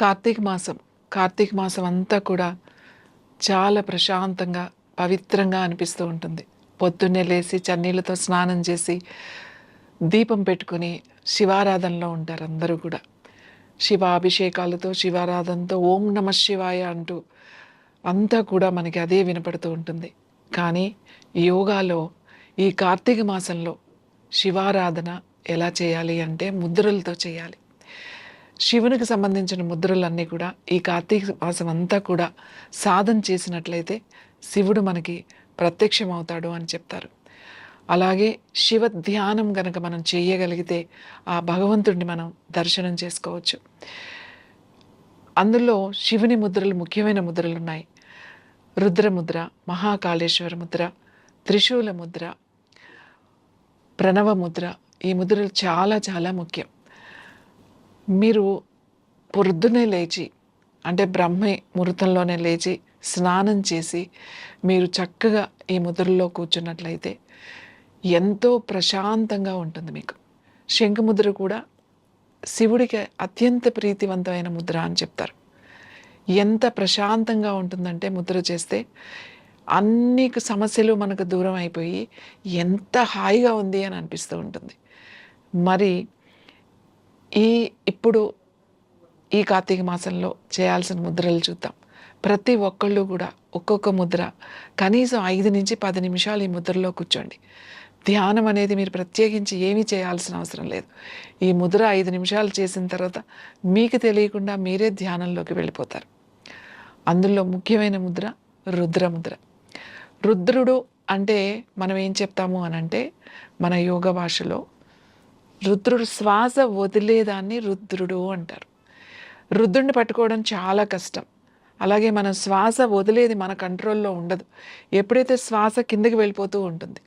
కార్తీక మాసం కార్తీక మాసం అంతా కూడా చాలా ప్రశాంతంగా పవిత్రంగా అనిపిస్తూ ఉంటుంది. పొద్దున్నే లేచి చన్నీళ్ళతో స్నానం చేసి దీపం పెట్టుకుని శివారాధనలో ఉంటారు అందరూ కూడా. శివాభిషేకాలతో శివారాధనతో ఓం నమ శివాయ అంటూ అంతా కూడా మనకి అదే వినపడుతూ ఉంటుంది. కానీ యోగాలో ఈ కార్తీక మాసంలో శివారాధన ఎలా చేయాలి అంటే ముద్రలతో చేయాలి. శివునికి సంబంధించిన ముద్రలన్నీ కూడా ఈ కార్తీక మాసం అంతా కూడా సాధన చేసినట్లయితే శివుడు మనకి ప్రత్యక్షం అవుతాడు అని చెప్తారు. అలాగే శివ ధ్యానం గనక మనం చేయగలిగితే ఆ భగవంతుడిని మనం దర్శనం చేసుకోవచ్చు. అందులో శివుని ముద్రలు ముఖ్యమైన ముద్రలు ఉన్నాయి రుద్రముద్ర మహాకాళేశ్వర ముద్ర త్రిశూల ముద్ర ప్రణవ ముద్ర ఈ ముద్రలు చాలా చాలా ముఖ్యం. మీరు పొద్దున్నే లేచి అంటే బ్రహ్మ ముహూర్తంలోనే లేచి స్నానం చేసి మీరు చక్కగా ఈ ముద్రలో కూర్చున్నట్లయితే ఎంతో ప్రశాంతంగా ఉంటుంది మీకు. శంఖముద్ర కూడా శివుడికి అత్యంత ప్రీతివంతమైన ముద్ర అని చెప్తారు. ఎంత ప్రశాంతంగా ఉంటుందంటే ముద్ర చేస్తే అన్ని సమస్యలు మనకు దూరం అయిపోయి ఎంత హాయిగా ఉంది అని అనిపిస్తూ ఉంటుంది. మరి ఈ ఇప్పుడు ఈ కార్తీక మాసంలో చేయాల్సిన ముద్రలు చూద్దాం. ప్రతి ఒక్కళ్ళు కూడా ఒక్కొక్క ముద్ర కనీసం ఐదు నుంచి పది నిమిషాలు ఈ ముద్రలో కూర్చోండి. ధ్యానం అనేది మీరు ప్రత్యేకించి ఏమీ చేయాల్సిన అవసరం లేదు. ఈ ముద్ర ఐదు నిమిషాలు చేసిన తర్వాత మీకు తెలియకుండా మీరే ధ్యానంలోకి వెళ్ళిపోతారు. అందులో ముఖ్యమైన ముద్ర రుద్రముద్ర రుద్రుడు అంటే మనం ఏం చెప్తాము అని అంటే మన యోగ భాషలో రుద్రుడు శ్వాస వదిలేదాన్ని రుద్రుడు అంటారు. రుద్రుడిని పట్టుకోవడం చాలా కష్టం. అలాగే మన శ్వాస వదిలేది మన కంట్రోల్లో ఉండదు. ఎప్పుడైతే శ్వాస కిందకి వెళ్ళిపోతూ ఉంటుంది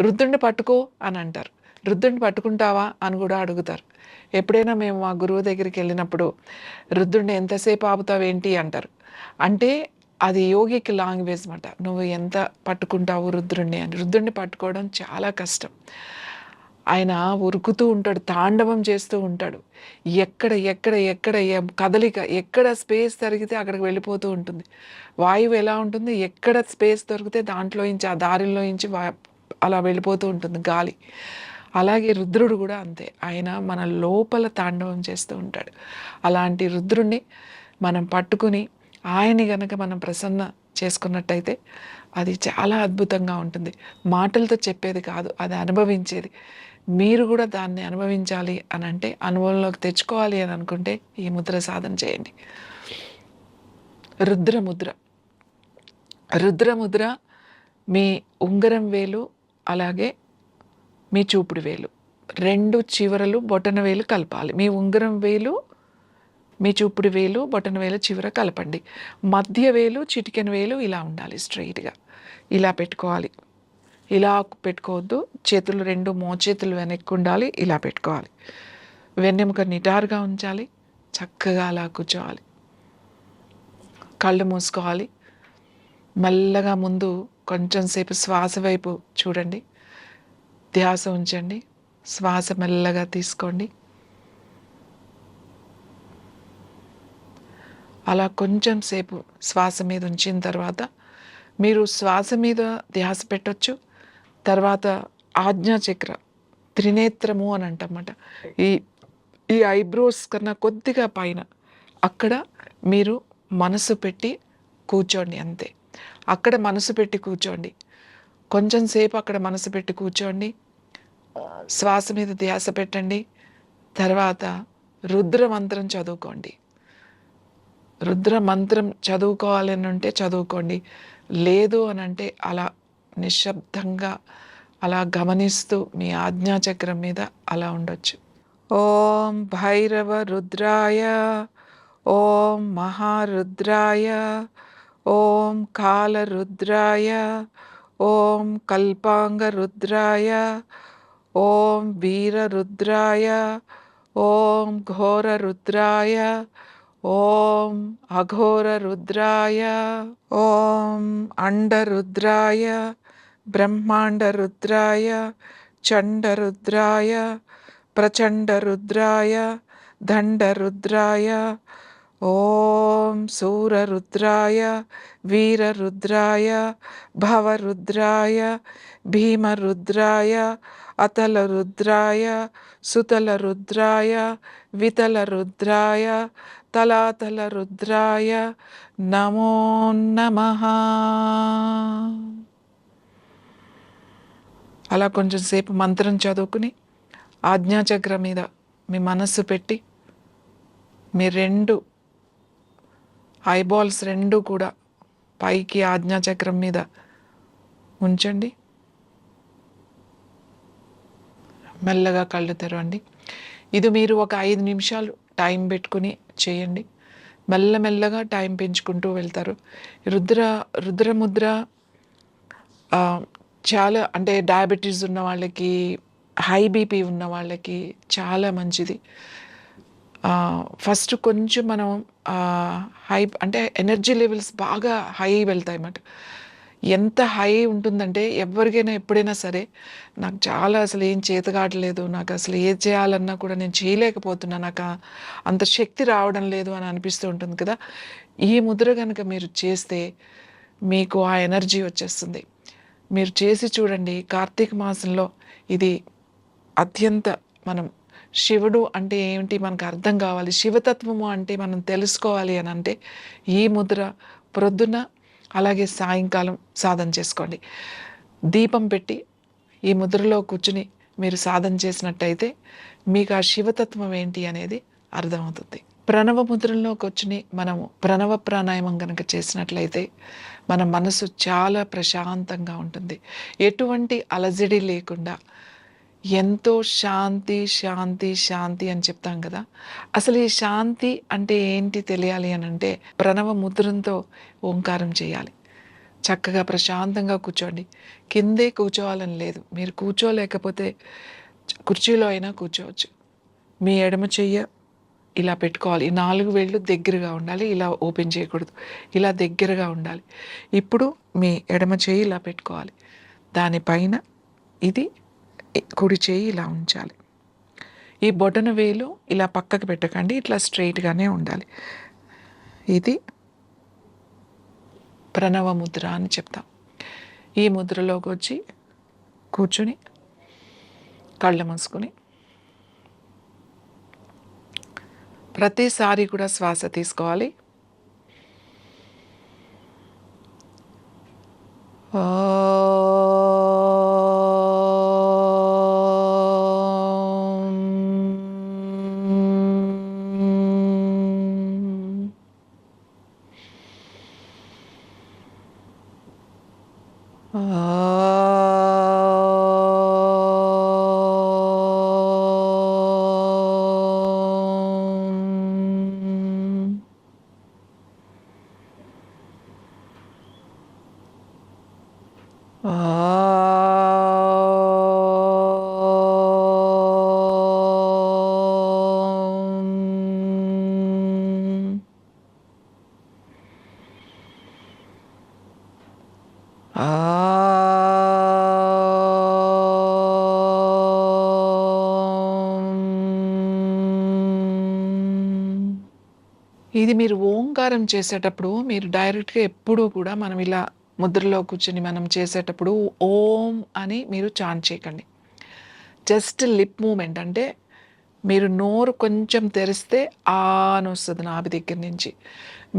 రుద్రుడిని పట్టుకో అని అంటారు. రుద్రుడిని పట్టుకుంటావా అని కూడా అడుగుతారు. ఎప్పుడైనా మేము మా గురువు దగ్గరికి వెళ్ళినప్పుడు రుద్రుడిని ఎంతసేపు ఆపుతావేంటి అంటారు. అంటే అది యోగికి లాంగ్వేజ్ అనమాట నువ్వు ఎంత పట్టుకుంటావు రుద్రుణ్ణి అని. రుద్రుడిని పట్టుకోవడం చాలా కష్టం. ఆయన ఉరుకుతూ ఉంటాడు తాండవం చేస్తూ ఉంటాడు. ఎక్కడ ఎక్కడ ఎక్కడ కదలిక ఎక్కడ స్పేస్ దొరికితే అక్కడికి వెళ్ళిపోతూ ఉంటుంది. వాయువు ఎలా ఉంటుంది? ఎక్కడ స్పేస్ దొరికితే దాంట్లో నుంచి ఆ దారిలో నుంచి వా అలా వెళ్ళిపోతూ ఉంటుంది గాలి. అలాగే రుద్రుడు కూడా అంతే. ఆయన మన లోపల తాండవం చేస్తూ ఉంటాడు. అలాంటి రుద్రుణ్ణి మనం పట్టుకుని ఆయన్ని గనక మనం ప్రసన్న చేసుకున్నట్టయితే అది చాలా అద్భుతంగా ఉంటుంది. మాటలతో చెప్పేది కాదు అది అనుభవించేది. మీరు కూడా దాన్ని అనుభవించాలి అని అంటే అనుభవంలోకి తెచ్చుకోవాలి అని అనుకుంటే ఈ ముద్ర సాధన చేయండి. రుద్రముద్ర. రుద్రముద్ర మీ ఉంగరం వేలు అలాగే మీ చూపుడు వేలు. రెండు చివరలు బొటన వేలు కలపాలి. మీ ఉంగరం వేలు మీ చూపుడు వేలు బొటన వేలు చివర కలపండి. మధ్య వేలు చిటికెన వేలు ఇలా ఉండాలి స్ట్రైట్గా ఇలా పెట్టుకోవాలి. ఇలా పెట్టుకోవద్దు. చేతులు రెండు మోచేతులు వెనక్కి ఉండాలి. ఇలా పెట్టుకోవాలి. వెన్నెముక నిటారుగా ఉంచాలి. చక్కగా అలా కూర్చోవాలి. కళ్ళు మూసుకోవాలి. మెల్లగా ముందు కొంచెం సేపు శ్వాస వైపు చూడండి. ధ్యాస ఉంచండి. శ్వాస మెల్లగా తీసుకోండి. అలా కొంచెం సేపు శ్వాస మీద ఉంచిన తర్వాత మీరు శ్వాస మీద ధ్యాస పెట్టొచ్చు. తర్వాత ఆజ్ఞా చక్ర త్రినేత్రము అని అంటమాట. ఈ ఈ ఐబ్రోస్ కన్నా కొద్దిగా పైన అక్కడ మీరు మనసు పెట్టి కూర్చోండి అంతే. అక్కడ మనసు పెట్టి కూర్చోండి. కొంచెం సేపు అక్కడ మనసు పెట్టి కూర్చోండి. శ్వాస మీద ధ్యాస పెట్టండి. తర్వాత రుద్ర మంత్రం చదువుకోండి. రుద్ర మంత్రం చదువుకోవాలని ఉంటే చదువుకోండి. లేదు అని అంటే అలా నిశ్శబ్దంగా అలా గమనిస్తూ మీ ఆజ్ఞాచక్రం మీద అలా ఉండొచ్చు. ఓం భైరవ రుద్రాయ ఓం మహారుద్రాయ ఓం కాలరుద్రాయ ఓం కల్పాంగ రుద్రాయ ఓం వీరరుద్రాయ ఓం ఘోర రుద్రాయ ఓం అఘోర రుద్రాయ ఓం అండరుద్రాయ బ్రహ్మాండరుద్రాయ చండరుద్రాయ ప్రచండరుద్రాయ దండరుద్రాయ ఓం సూరరుద్రాయ వీరరుద్రాయ భవరుద్రాయ భీమరుద్రాయ అతలరుద్రాయ సుతలరుద్రాయ వితలరుద్రాయ తలాతలరుద్రాయ. నమో నమ. అలా కొంచెం సేపు మంత్రం చదువుకుని ఆజ్ఞాచక్ర మీద మీ మనస్సు పెట్టి మీ రెండు ఐబాల్స్ రెండు కూడా పైకి ఆజ్ఞాచక్రం మీద ఉంచండి. మెల్లగా కళ్ళు తెరవండి. ఇది మీరు ఒక ఐదు నిమిషాలు టైం పెట్టుకుని చేయండి. మెల్లమెల్లగా టైం పెంచుకుంటూ వెళ్తారు. రుద్ర రుద్రముద్ర చాలా అంటే డయాబెటీస్ ఉన్న వాళ్ళకి హై బీపీ ఉన్న వాళ్ళకి చాలా మంచిది. ఫస్ట్ కొంచెం మనం హై అంటే ఎనర్జీ లెవెల్స్ బాగా హై వెళ్తాయి అన్నమాట. ఎంత హై ఉంటుందంటే ఎవరికైనా ఎప్పుడైనా సరే నాకు చాలా అసలు ఏం చేత కావట్లేదు నాకు అసలు ఏది చేయాలన్నా కూడా నేను చేయలేకపోతున్నా నాకు అంత శక్తి రావడం లేదు అని అనిపిస్తూ ఉంటుంది కదా. ఈ ముద్ర కనుక మీరు చేస్తే మీకు ఆ ఎనర్జీ వచ్చేస్తుంది. మీరు చేసి చూడండి కార్తీక మాసంలో ఇది అత్యంత మనం శివుడు అంటే ఏమిటి మనకు అర్థం కావాలి శివతత్వము అంటే మనం తెలుసుకోవాలి అని అంటే ఈ ముద్ర ప్రొద్దున అలాగే సాయంకాలం సాధన చేసుకోండి. దీపం పెట్టి ఈ ముద్రలో కూర్చుని మీరు సాధన చేసినట్టయితే మీకు ఆ శివతత్వం ఏంటి అనేది అర్థమవుతుంది. ప్రణవ ముద్రలో కూర్చుని మనము ప్రణవ ప్రాణాయామం కనుక చేసినట్లయితే మన మనసు చాలా ప్రశాంతంగా ఉంటుంది. ఎటువంటి అలజడి లేకుండా ఎంతో శాంతి శాంతి శాంతి అని చెప్తాం కదా. అసలు ఈ శాంతి అంటే ఏంటి తెలియాలి అని అంటే ప్రణవ ముద్రంతో ఓంకారం చేయాలి. చక్కగా ప్రశాంతంగా కూర్చోండి. కిందే కూర్చోవాలని లేదు. మీరు కూర్చోలేకపోతే కుర్చీలో అయినా కూర్చోవచ్చు. మీ ఎడమ చెయ్య ఇలా పెట్టుకోవాలి. ఈ నాలుగు వేళ్ళు దగ్గరగా ఉండాలి. ఇలా ఓపెన్ చేయకూడదు. ఇలా దగ్గరగా ఉండాలి. ఇప్పుడు మీ ఎడమ చేయి ఇలా పెట్టుకోవాలి. దానిపైన ఇది కుడి చేయి ఇలా ఉంచాలి. ఈ బొటన వేలు ఇలా పక్కకు పెట్టకండి. ఇట్లా స్ట్రైట్గానే ఉండాలి. ఇది ప్రణవ ముద్ర అని చెప్తాం. ఈ ముద్రలోకి వచ్చి కూర్చుని కళ్ళు మూసుకుని ప్రతిసారి కూడా శ్వాస తీసుకోవాలి. ఓ ఇది మీరు ఓంకారం చేసేటప్పుడు మీరు డైరెక్ట్గా ఎప్పుడూ కూడా మనం ఇలా ముద్రలో కూర్చొని మనం చేసేటప్పుడు ఓం అని మీరు చాన్ చేయకండి. జస్ట్ లిప్ మూమెంట్ అంటే మీరు నోరు కొంచెం తెరిస్తే ఆ అని వస్తుంది నాభి దగ్గర నుంచి.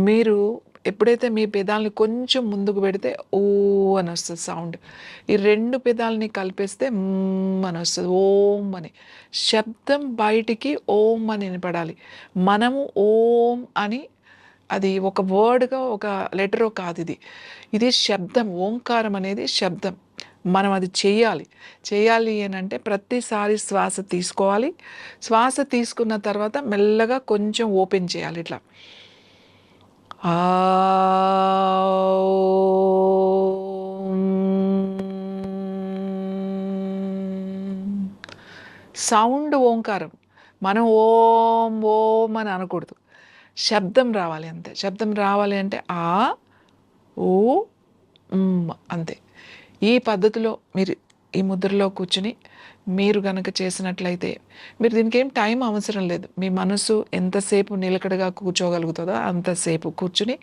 మీరు ఎప్పుడైతే మీ పెదాలని కొంచెం ముందుకు పెడితే ఓ అని వస్తుంది సౌండ్. ఈ రెండు పెదాలని కలిపేస్తే అని వస్తుంది. ఓం అని. శబ్దం బయటికి ఓం అని వినపడాలి. మనము ఓం అని అది ఒక వర్డ్గా ఒక లెటరో కాదు ఇది. ఇది శబ్దం. ఓంకారం అనేది శబ్దం. మనం అది చేయాలి. చేయాలి అని అంటే ప్రతిసారి శ్వాస తీసుకోవాలి. శ్వాస తీసుకున్న తర్వాత మెల్లగా కొంచెం ఓపెన్ చేయాలి ఇట్లా. సౌండ్ ఓంకారం. మనం ఓం ఓం అని అనకూడదు. శబ్దం రావాలి అంతే. శబ్దం రావాలి అంటే ఆ ఓ ఉమ్ అంతే. ఈ పద్ధతిలో మీరు ఈ ముద్రలో కూర్చుని మీరు గనక చేసినట్లయితే మీరు దీనికి ఏం టైం అవసరం లేదు. మీ మనసు ఎంతసేపు నిలకడగా కూర్చోగలుగుతుందో అంతసేపు కూర్చుని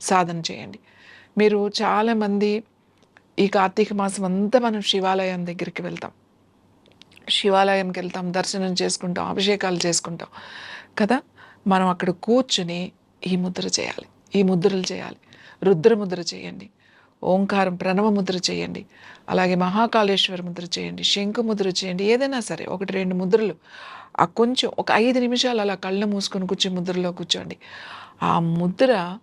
సాధన చేయండి. మీరు చాలామంది ఈ కార్తీక మాసం అంతా మనం శివాలయం దగ్గరికి వెళ్తాం. శివాలయంకి వెళ్తాం దర్శనం చేసుకుంటాం అభిషేకాలు చేసుకుంటాం. కదా? మనం అక్కడ కూర్చుని ఈ ముద్ర చేయాలి. ఈ ముద్రలు చేయాలి. రుద్ర ముద్ర చేయండి. ఓంకారం ప్రణవ ముద్ర చేయండి. అలాగే మహాకాళేశ్వర ముద్ర చేయండి. శంకు ముద్ర చేయండి. ఏదైనా సరే ఒకటి రెండు ముద్రలు. ఆ కొంచెం ఒక ఐదు నిమిషాలు అలా కళ్ళు మూసుకొని కూర్చొని ముద్రలో కూర్చోండి. ఆ ముద్ర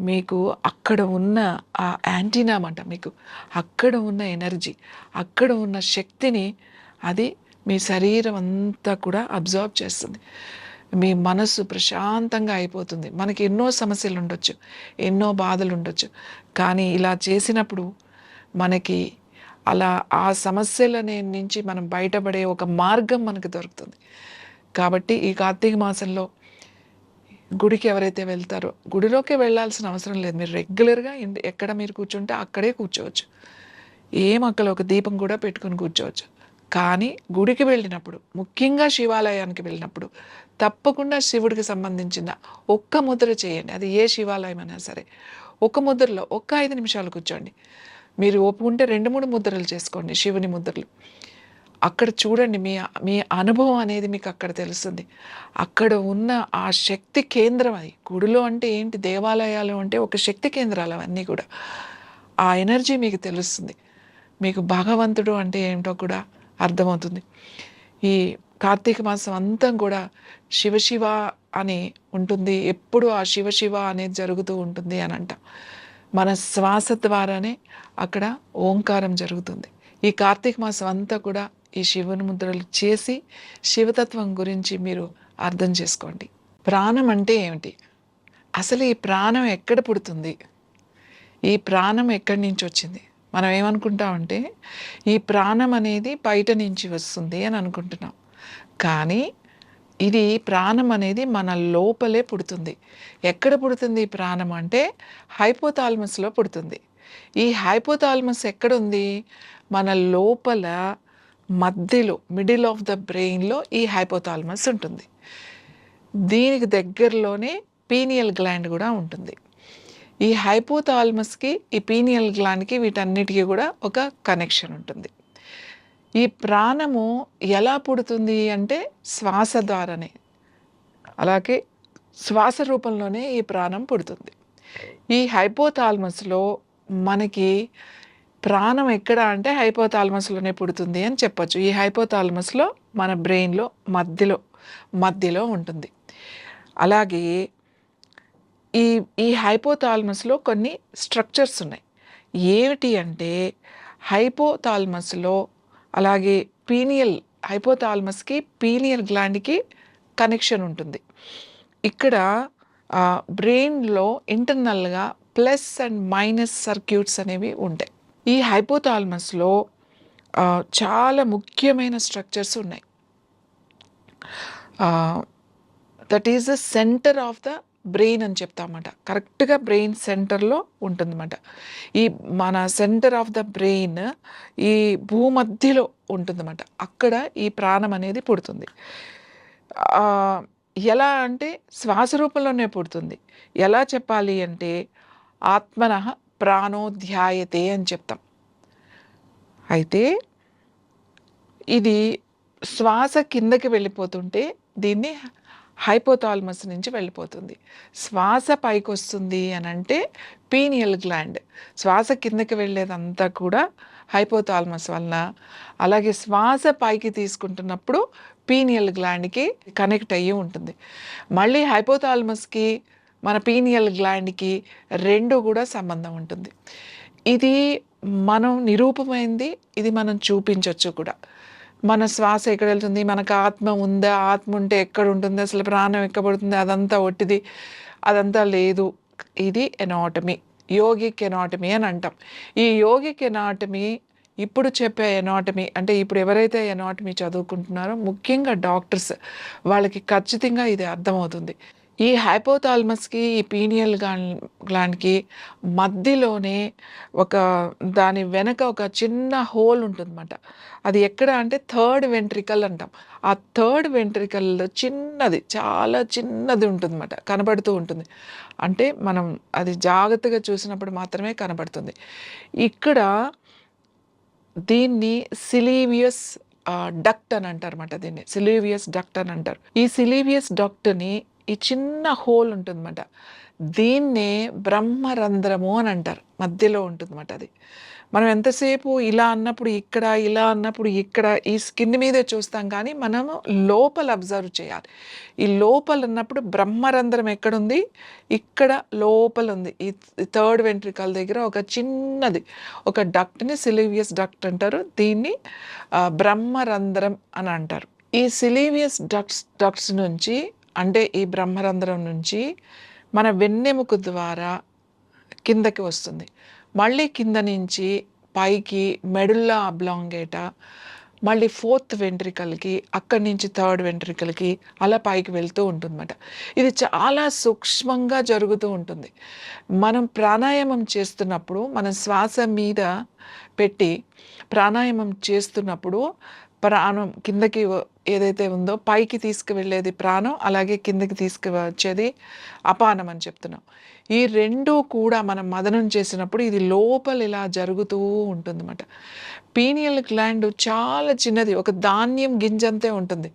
మీకు అక్కడ ఉన్న ఆ యాంటీనా అంట మీకు. అక్కడ ఉన్న ఎనర్జీ అక్కడ ఉన్న శక్తిని అది మీ శరీరం అంతా కూడా అబ్జర్వ్ చేస్తుంది. మీ మనసు ప్రశాంతంగా అయిపోతుంది. మనకి ఎన్నో సమస్యలు ఉండొచ్చు ఎన్నో బాధలు ఉండొచ్చు. కానీ ఇలా చేసినప్పుడు మనకి అలా ఆ సమస్యల నుంచి మనం బయటపడే ఒక మార్గం మనకు దొరుకుతుంది. కాబట్టి ఈ కార్తీక మాసంలో గుడికి ఎవరైతే వెళ్తారో గుడిలోకి వెళ్ళాల్సిన అవసరం లేదు. మీరు రెగ్యులర్గా ఎక్కడ మీరు కూర్చుంటే అక్కడే కూర్చోవచ్చు. ఏం అక్కడ ఒక దీపం కూడా పెట్టుకొని కూర్చోవచ్చు. కానీ గుడికి వెళ్ళినప్పుడు ముఖ్యంగా శివాలయానికి వెళ్ళినప్పుడు తప్పకుండా శివుడికి సంబంధించిన ఒక్క ముద్ర చేయండి. అది ఏ శివాలయం అయినా సరే. ఒక ముద్రలో ఒక్క ఐదు నిమిషాలు కూర్చోండి. మీరు ఒప్పుకుంటే రెండు మూడు ముద్రలు చేసుకోండి శివుని ముద్రలు. అక్కడ చూడండి మీ మీ అనుభవం అనేది మీకు అక్కడ తెలుస్తుంది. అక్కడ ఉన్న ఆ శక్తి కేంద్రం అది. గుడిలో అంటే ఏంటి దేవాలయాలు అంటే ఒక శక్తి కేంద్రాలు అవన్నీ కూడా. ఆ ఎనర్జీ మీకు తెలుస్తుంది. మీకు భగవంతుడు అంటే ఏంటో కూడా అర్థమవుతుంది. ఈ కార్తీక మాసం అంతా కూడా శివశివ అని ఉంటుంది. ఎప్పుడు ఆ శివశివ అనేది జరుగుతూ ఉంటుంది అని అంట. మన శ్వాస ద్వారానే అక్కడ ఓంకారం జరుగుతుంది. ఈ కార్తీక మాసం అంతా కూడా ఈ శివుని ముద్రలు చేసి శివతత్వం గురించి మీరు అర్థం చేసుకోండి. ప్రాణం అంటే ఏమిటి? అసలు ఈ ప్రాణం ఎక్కడ పుడుతుంది? ఈ ప్రాణం ఎక్కడి నుంచి వచ్చింది? మనం ఏమనుకుంటామంటే ఈ ప్రాణం అనేది బయట నుంచి వస్తుంది అని అనుకుంటున్నాం. కానీ ఇది ప్రాణం అనేది మన లోపలే పుడుతుంది. ఎక్కడ పుడుతుంది ప్రాణం అంటే హైపోథాల్మస్లో పుడుతుంది. ఈ హైపోథాల్మస్ ఎక్కడుంది? మన లోపల మధ్యలో మిడిల్ ఆఫ్ ద బ్రెయిన్లో ఈ హైపోథాల్మస్ ఉంటుంది. దీనికి దగ్గరలోనే పీనియల్ గ్లాండ్ కూడా ఉంటుంది. ఈ హైపోథాల్మస్కి ఈ పీనియల్ గ్లాండ్కి వీటన్నిటికీ కూడా ఒక కనెక్షన్ ఉంటుంది. ఈ ప్రాణము ఎలా పుడుతుంది అంటే శ్వాస ద్వారానే. అలాగే శ్వాస రూపంలోనే ఈ ప్రాణం పుడుతుంది. ఈ హైపోథాల్మస్లో మనకి ప్రాణం ఎక్కడ అంటే హైపోథాల్మస్లోనే పుడుతుంది అని చెప్పొచ్చు. ఈ హైపోథాల్మస్లో మన బ్రెయిన్లో మధ్యలో మధ్యలో ఉంటుంది. అలాగే ఈ ఈ హైపోథాల్మస్లో కొన్ని స్ట్రక్చర్స్ ఉన్నాయి. ఏమిటి అంటే హైపోథాల్మస్లో అలాగే పీనియల్ హైపోథాల్మస్కి పీనియల్ గ్లాండ్కి కనెక్షన్ ఉంటుంది. ఇక్కడ బ్రెయిన్లో ఇంటర్నల్గా ప్లస్ అండ్ మైనస్ సర్క్యూట్స్ అనేవి ఉంటాయి. ఈ హైపోథాల్మస్లో చాలా ముఖ్యమైన స్ట్రక్చర్స్ ఉన్నాయి. That is the centre of the brain అని చెప్తామన్నమాట. కరెక్ట్గా బ్రెయిన్ సెంటర్లో ఉంటుందన్నమాట. ఈ మన సెంటర్ ఆఫ్ ద బ్రెయిన్ ఈ భూమధ్యలో ఉంటుందన్నమాట. అక్కడ ఈ ప్రాణం అనేది పుడుతుంది. ఎలా అంటే శ్వాస రూపంలోనే పుడుతుంది. ఎలా చెప్పాలి అంటే ఆత్మన ప్రాణోధ్యాయతే అని చెప్తాం. అయితే ఇది శ్వాస కిందకి వెళ్ళిపోతుంటే దీన్ని హైపోథాల్మస్ నుంచి వెళ్ళిపోతుంది. శ్వాస పైకి వస్తుంది అని అంటే పీనియల్ గ్లాండ్. శ్వాస కిందకి వెళ్ళేదంతా కూడా హైపోథాల్మస్ వలన. అలాగే శ్వాస పైకి తీసుకుంటున్నప్పుడు పీనియల్ గ్లాండ్కి కనెక్ట్ అయ్యి ఉంటుంది. మళ్ళీ హైపోథాల్మస్కి మన పీనియల్ గ్లాండ్కి రెండు కూడా సంబంధం ఉంటుంది. ఇది మనం నిరూపమైంది ఇది మనం చూపించవచ్చు కూడా. మన శ్వాస ఎక్కడ వెళ్తుంది? మనకు ఆత్మ ఉందా? ఆత్మ ఉంటే ఎక్కడ ఉంటుంది? అసలు ప్రాణం ఎక్కబడుతుంది అదంతా ఒట్టిది. అదంతా లేదు. ఇది ఎనాటమీ యోగిక్ ఎనాటమీ అని అంటాం. ఈ యోగిక్ ఎనాటమీ ఇప్పుడు చెప్పే ఎనాటమీ అంటే ఇప్పుడు ఎవరైతే ఎనాటమీ చదువుకుంటున్నారో ముఖ్యంగా డాక్టర్స్ వాళ్ళకి ఖచ్చితంగా ఇది అర్థమవుతుంది. ఈ హైపోథాలమస్‌కి, ఈ పీనియల్ గ్లాండ్‌కి మధ్యలోనే ఒక దాని వెనక ఒక చిన్న హోల్ ఉంటుందన్నమాట. అది ఎక్కడ అంటే థర్డ్ వెంట్రికల్ అంటాం. ఆ థర్డ్ వెంట్రికల్ చిన్నది, చాలా చిన్నది ఉంటుందన్నమాట. కనబడుతూ ఉంటుంది. అంటే మనం అది జాగ్రత్తగా చూసినప్పుడు మాత్రమే కనబడుతుంది. ఇక్కడ దీన్ని సిలీవియస్ డక్ట్ అని అంటారన్నమాట దీన్ని. సిలీవియస్ డక్ట్ అని అంటారు. ఈ సిలీవియస్ డక్ట్‌ని ఈ చిన్న హోల్ ఉంటుందన్నమాట. దీన్నే బ్రహ్మరంధ్రము అని అంటారు. మధ్యలో ఉంటుందన్నమాట అది. మనం ఎంతసేపు ఇలా అన్నప్పుడు ఇక్కడ, ఇలా అన్నప్పుడు ఇక్కడ ఈ స్కిన్ మీదే చూస్తాం కానీ మనము లోపల అబ్జర్వ్ చేయాలి. ఈ లోపల ఉన్నప్పుడు బ్రహ్మరంధ్రం ఎక్కడుంది? ఇక్కడ లోపల ఉంది. ఈ థర్డ్ వెంట్రికల్ దగ్గర ఒక చిన్నది ఒక డక్ట్‌ని సిలీవియస్ డక్ట్ అంటారు. దీన్ని బ్రహ్మరంధ్రం అని అంటారు. ఈ సిలీవియస్ డక్ట్స్ డక్ట్స్ నుంచి అంటే ఈ బ్రహ్మరంధ్రం నుంచి మన వెన్నెముక ద్వారా కిందకి వస్తుంది. మళ్ళీ కింద నుంచి పైకి మెడుల్లా అబ్లాంగేట మళ్ళీ ఫోర్త్ వెంట్రికల్‌కి అక్కడి నుంచి థర్డ్ వెంట్రికల్‌కి అలా పైకి వెళ్తూ ఉంటుందన్నమాట. ఇది చాలా సూక్ష్మంగా జరుగుతూ ఉంటుంది. మనం ప్రాణాయామం చేస్తున్నప్పుడు మన శ్వాస మీద పెట్టి ప్రాణాయామం చేస్తున్నప్పుడు ప్రాణం కిందకి ఏదైతే ఉందో పైకి తీసుకువెళ్ళేది ప్రాణం. అలాగే కిందకి తీసుకువచ్చేది అపానం అని చెప్తున్నాం. ఈ రెండూ కూడా మనం మదనం చేసినప్పుడు ఇది లోపల ఇలా జరుగుతూ ఉంటుందన్నమాట. పీనియల్ గ్లాండ్ చాలా చిన్నది. ఒక ధాన్యం గింజంతే ఉంటుంది.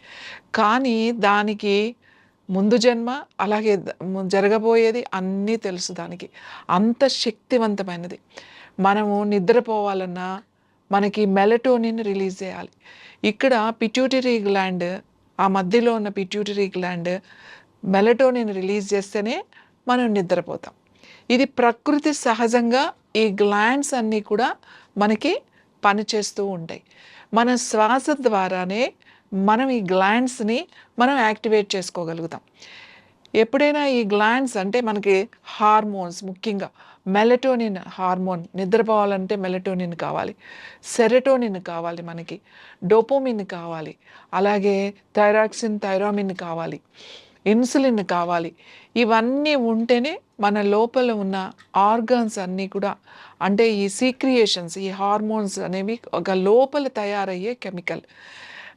కానీ దానికి ముందు జన్మ అలాగే జరగబోయేది అన్నీ తెలుసు దానికి. అంత శక్తివంతమైనది. మనము నిద్రపోవాలన్నా మనకి మెలటోనిన్ రిలీజ్ చేయాలి. ఇక్కడ పిట్యూటరీ గ్లాండ్ ఆ మధ్యలో ఉన్న పిట్యూటరీ గ్లాండ్ మెలటోనిన్ రిలీజ్ చేస్తేనే మనం నిద్రపోతాం. ఇది ప్రకృతి సహజంగా ఈ గ్లాండ్స్ అన్నీ కూడా మనకి పనిచేస్తూ ఉంటాయి. మన శ్వాస ద్వారానే మనం ఈ గ్లాండ్స్‌ని మనం యాక్టివేట్ చేసుకోగలుగుతాం. ఎప్పుడైనా ఈ గ్లాండ్స్ అంటే మనకి హార్మోన్స్ ముఖ్యంగా మెలటోనిన్ హార్మోన్ నిద్రపోవాలంటే మెలటోనిన్ కావాలి. సెరటోనిన్ కావాలి మనకి. డోపోమిన్ కావాలి. అలాగే థైరాక్సిన్, థైరామిన్ కావాలి. ఇన్సులిన్ కావాలి. ఇవన్నీ ఉంటేనే మన లోపల ఉన్న ఆర్గాన్స్ అన్నీ కూడా అంటే ఈ సీక్రియేషన్స్ ఈ హార్మోన్స్ అనేవి ఒక లోపల తయారయ్యే కెమికల్.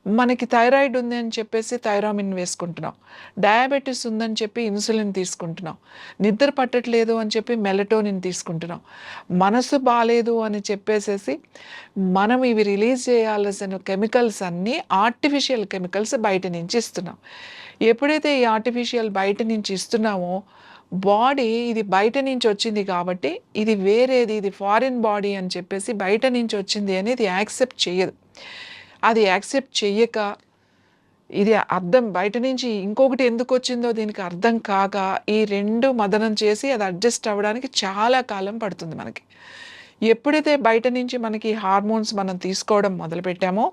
మనకి థైరాయిడ్ ఉంది అని చెప్పేసి థైరామిన్ వేసుకుంటున్నాం. డయాబెటిస్ ఉందని చెప్పి ఇన్సులిన్ తీసుకుంటున్నాం. నిద్ర పట్టట్లేదు అని చెప్పి మెలటోనిన్ తీసుకుంటున్నాం. మనసు బాగాలేదు అని చెప్పేసేసి మనం ఇవి రిలీజ్ చేయాల్సిన కెమికల్స్ అన్నీ ఆర్టిఫిషియల్ కెమికల్స్ బయట నుంచి ఇస్తున్నాం. ఎప్పుడైతే ఈ ఆర్టిఫిషియల్ బయట నుంచి ఇస్తున్నామో బాడీ ఇది బయట నుంచి వచ్చింది కాబట్టి ఇది వేరేది ఇది ఫారిన్ బాడీ అని చెప్పేసి బయట నుంచి వచ్చింది అనేది యాక్సెప్ట్ చేయదు అది యాక్సెప్ట్ చెయ్యక ఇది అర్థం బయట నుంచి ఇంకొకటి ఎందుకు వచ్చిందో దీనికి అర్థం కాక ఈ రెండు మదనం చేసి అది అడ్జస్ట్ అవ్వడానికి చాలా కాలం పడుతుంది మనకి. ఎప్పుడైతే బయట నుంచి మనకి హార్మోన్స్ మనం తీసుకోవడం మొదలుపెట్టామో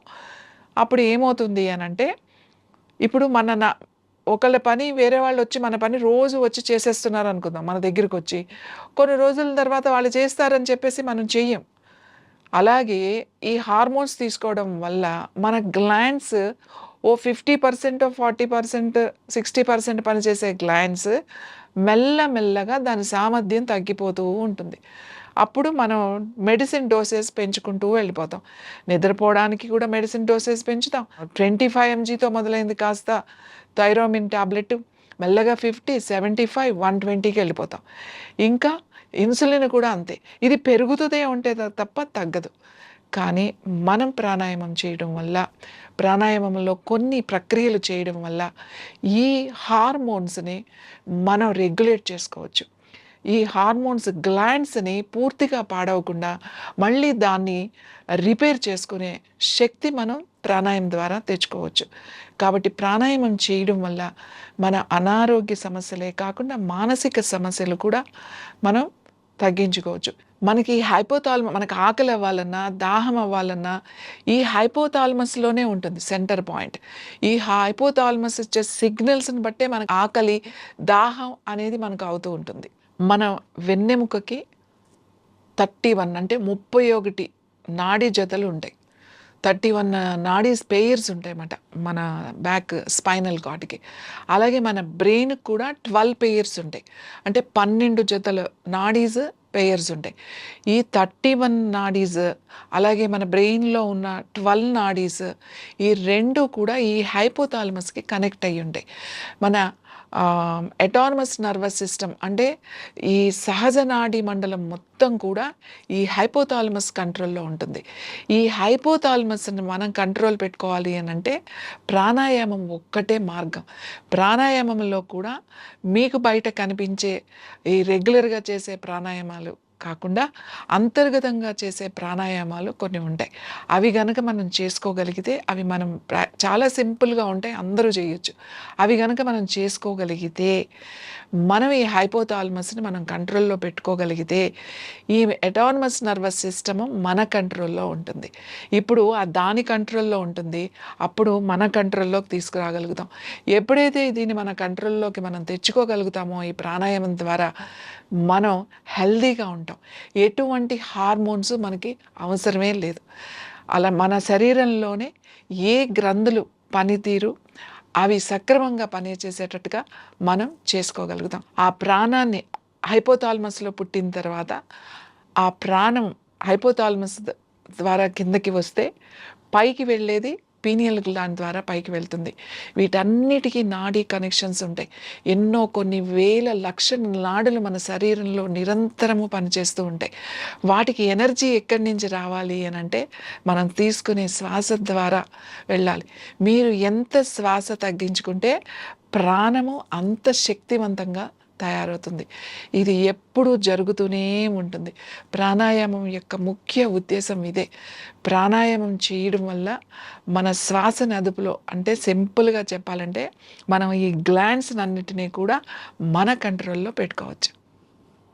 అప్పుడు ఏమవుతుంది అని అంటే ఇప్పుడు మన నా ఒకళ్ళ పని వేరే వాళ్ళు వచ్చి మన పని రోజు వచ్చి చేసేస్తున్నారు అనుకుందాం మన దగ్గరకొచ్చి. కొన్ని రోజుల తర్వాత వాళ్ళు చేస్తారని చెప్పేసి మనం చెయ్యం. అలాగే ఈ హార్మోన్స్ తీసుకోవడం వల్ల మన గ్లాండ్స్ ఓ 50% 40% 60% పనిచేసే గ్లాండ్స్ మెల్ల మెల్లగా దాని సామర్థ్యం తగ్గిపోతూ ఉంటుంది. అప్పుడు మనం మెడిసిన్ డోసెస్ పెంచుకుంటూ వెళ్ళిపోతాం. నిద్రపోవడానికి కూడా మెడిసిన్ డోసెస్ పెంచుతాం. 25 ఎంజీతో మొదలైంది కాస్త థైరోమిన్ టాబ్లెట్ మెల్లగా 50, 75, 120కి వెళ్ళిపోతాం. ఇంకా ఇన్సులిన్ కూడా అంతే. ఇది పెరుగుతదే ఉంటే తప్ప తగ్గదు. కానీ మనం ప్రాణాయామం చేయడం వల్ల ప్రాణాయామంలో కొన్ని ప్రక్రియలు చేయడం వల్ల ఈ హార్మోన్స్‌ని మనం రెగ్యులేట్ చేసుకోవచ్చు. ఈ హార్మోన్స్ గ్లాండ్స్‌ని పూర్తిగా పాడవకుండా మళ్ళీ దాన్ని రిపేర్ చేసుకునే శక్తి మనం ప్రాణాయామం ద్వారా తెచ్చుకోవచ్చు. కాబట్టి ప్రాణాయామం చేయడం వల్ల మన అనారోగ్య సమస్యలే కాకుండా మానసిక సమస్యలు కూడా మనం తగ్గించుకోవచ్చు. మనకి హైపోథాలమ మనకు ఆకలి అవ్వాలన్నా, దాహం అవ్వాలన్నా ఈ హైపోథాల్మస్లోనే ఉంటుంది సెంటర్ పాయింట్. ఈ హైపోథాల్మస్ ఇచ్చే సిగ్నల్స్‌ని బట్టే మనకు ఆకలి, దాహం అనేది మనకు అవుతూ ఉంటుంది. మన వెన్నెముకకి 31 అంటే 31 నాడీ జతలు ఉంటాయి. థర్టీ వన్ uh, నాడీస్ పేయర్స్ ఉంటాయన్నమాట మన బ్యాక్ స్పైనల్ కార్డ్కి అలాగే మన బ్రెయిన్ కూడా ట్వెల్వ్ పేయర్స్ ఉంటాయి. అంటే పన్నెండు జతల నాడీస్ పేయర్స్ ఉంటాయి. ఈ థర్టీ వన్ నాడీస్ అలాగే మన బ్రెయిన్లో ఉన్న ట్వెల్వ్ నాడీస్ ఈ రెండు కూడా ఈ హైపోథాలమస్కి కనెక్ట్ అయ్యి ఉంటాయి. మన ఎటానమస్ నర్వస్ సిస్టమ్ అంటే ఈ సహజ నాడీ మండలం మొత్తం కూడా ఈ హైపోథాలమస్ కంట్రోల్లో ఉంటుంది. ఈ హైపోథాలమస్ని మనం కంట్రోల్ పెట్టుకోవాలి అని అంటే ప్రాణాయామం ఒక్కటే మార్గం. ప్రాణాయామంలో కూడా మీకు బయట కనిపించే ఈ రెగ్యులర్గా చేసే ప్రాణాయామాలు కాకుండా అంతర్గతంగా చేసే ప్రాణాయామాలు కొన్ని ఉంటాయి. అవి గనక మనం చేసుకోగలిగితే అవి మనం చాలా సింపుల్గా ఉంటాయి అందరూ చేయొచ్చు. అవి గనక మనం చేసుకోగలిగితే మనం ఈ హైపోథాల్మస్ని మనం కంట్రోల్లో పెట్టుకోగలిగితే ఈ ఎటానమస్ నర్వస్ సిస్టము మన కంట్రోల్లో ఉంటుంది. ఇప్పుడు ఆ దాని కంట్రోల్లో ఉంటుంది. అప్పుడు మన కంట్రోల్లోకి తీసుకురాగలుగుతాం. ఎప్పుడైతే దీన్ని మన కంట్రోల్లోకి మనం తెచ్చుకోగలుగుతామో ఈ ప్రాణాయామం ద్వారా మనం హెల్దీగా ఉంటాం. ఎటువంటి హార్మోన్స్ మనకి అవసరమే లేదు. అలా మన శరీరంలోనే ఏ గ్రంథులు పనితీరు అవి సక్రమంగా పనిచేసేటట్టుగా మనం చేసుకోగలుగుతాం. ఆ ప్రాణాన్ని హైపోథాల్మస్లో పుట్టిన తర్వాత ఆ ప్రాణం హైపోథాల్మస్ ద్వారా కిందకి వస్తే పైకి వెళ్ళేది పీనియల్ గ్లాండ్ ద్వారా పైకి వెళ్తుంది. వీటన్నిటికీ నాడీ కనెక్షన్స్ ఉంటాయి. ఎన్నో కొన్ని వేల లక్ష నాడులు మన శరీరంలో నిరంతరము పనిచేస్తూ ఉంటాయి. వాటికి ఎనర్జీ ఎక్కడి నుంచి రావాలి అని అంటే మనం తీసుకునే శ్వాస ద్వారా వెళ్ళాలి. మీరు ఎంత శ్వాస తగ్గించుకుంటే ప్రాణము అంత శక్తివంతంగా తయారవుతుంది. ఇది ఎప్పుడూ జరుగుతూనే ఉంటుంది. ప్రాణాయామం యొక్క ముఖ్య ఉద్దేశం ఇదే. ప్రాణాయామం చేయడం వల్ల మన శ్వాసని అదుపులో అంటే సింపుల్గా చెప్పాలంటే మనం ఈ గ్లాండ్స్ అన్నిటినీ కూడా మన కంట్రోల్లో పెట్టుకోవచ్చు.